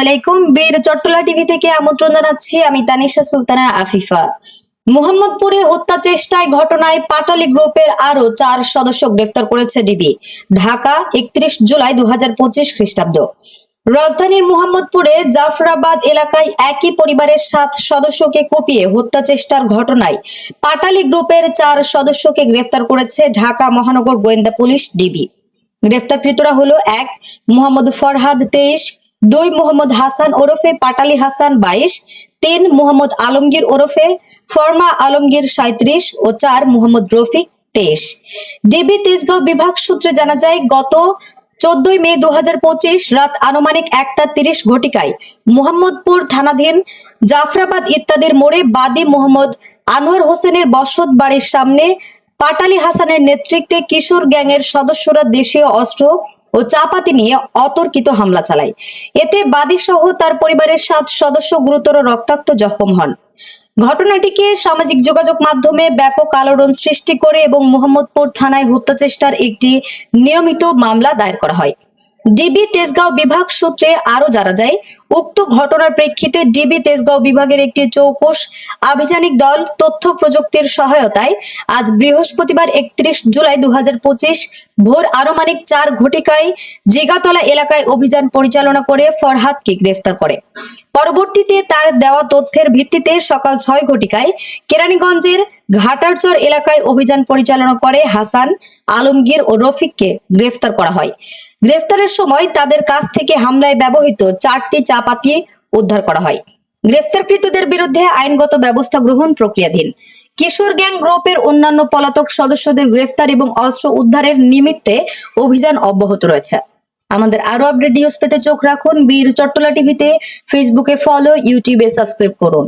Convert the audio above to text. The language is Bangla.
আলাইকুম। বীর চট্টলা টিভি থেকে আমন্ত্রণ জানাচ্ছি আমি তানিশা সুলতানা আফিফা। মোহাম্মদপুরে হত্যা চেষ্টায় ঘটনায় পাটালি গ্রুপের আরও চার সদস্য গ্রেফতার করেছে ডিবি। ঢাকা, একত্রিশ জুলাই দু খ্রিস্টাব্দ। রাজধানীর মোহাম্মদপুরে জাফরাবাদ এলাকায় একই পরিবারের সাত সদস্যকে কপিয়ে হত্যা চেষ্টার ঘটনায় পাটালি গ্রুপের চার সদস্যকে গ্রেফতার করেছে ঢাকা মহানগর গোয়েন্দা পুলিশ ডিবি। গ্রেফতারকৃতরা হলো এক, মোহাম্মদ ফরহাদ তেইশ দুই মোহাম্মদ হাসান ওরফে পাটালি হাসান বাইশ, তিন মোহাম্মদ আলমগীর ওরফে ফরমা আলমগীর সাঁত্রিশ ও চার মোহাম্মদ রফিক তেইশ। ডিবি তেজগাঁও বিভাগ সূত্রে জানা যায়, গত চোদ্দই মে দু রাত আনুমানিক একটা তিরিশ ঘটিকায় মোহাম্মদপুর থানাধীন জাফরাবাদ ইত্যাদির মোড়ে বাদী মোহাম্মদ আনোয়ার হোসেনের বসত বাড়ির সামনে পাটালি হাসানের নেতৃত্বে কিশোর গ্যাংয়ের সদস্যরা দেশীয় অস্ত্র ও চাপাতি নিয়ে অতর্কিত হামলা চালায়। এতে বাদী সহ তার পরিবারের সাত সদস্য গুরুতর রক্তাক্ত জখম হন। ঘটনাটিকে সামাজিক যোগাযোগ মাধ্যমে ব্যাপক আলোড়ন সৃষ্টি করে এবং মোহাম্মদপুর থানায় হত্যা চেষ্টার একটি নিয়মিত মামলা দায়ের করা হয়। ডিবি তেজগাঁও বিভাগ সূত্রে আরও জানা যায়, উক্ত ঘটনার প্রেক্ষিতে ডিবি তেজগাঁও বিভাগের একটি চৌকস আভিযানিক দল তথ্য প্রযুক্তির সহায়তায় আজ বৃহস্পতিবার একত্রিশ জুলাই দুই হাজার পঁচিশ ভোর আনুমানিক চার ঘটিকায় জিগাতলা এলাকায় অভিযান পরিচালনা করে ফরহাদকে গ্রেফতার করে। পরবর্তীতে তার দেওয়া তথ্যের ভিত্তিতে সকাল ছয় ঘটিকায় কেরানীগঞ্জের ঘাটারচর এলাকায় অভিযান পরিচালনা করে হাসান আলমগীর ও রফিককে গ্রেফতার করা হয়। গ্রেফতারের সময় তাদের কাছ থেকে হামলায় ব্যবহৃত চারটি চাপাতি উদ্ধার করা হয়। গ্রেফতারকৃতদের বিরুদ্ধে আইনগত ব্যবস্থা গ্রহণ প্রক্রিয়াধীন। কিশোর গ্যাং গ্রুপের অন্যান্য পলাতক সদস্যদের গ্রেফতার এবং অস্ত্র উদ্ধারের নিমিত্তে অভিযান অব্যাহত রয়েছে। আমাদের আরও আপডেট নিউজ পেতে চোখ রাখুন। বীর চট্টলা টিভিতে ফেসবুকে ফলো, ইউটিউবে সাবস্ক্রাইব করুন।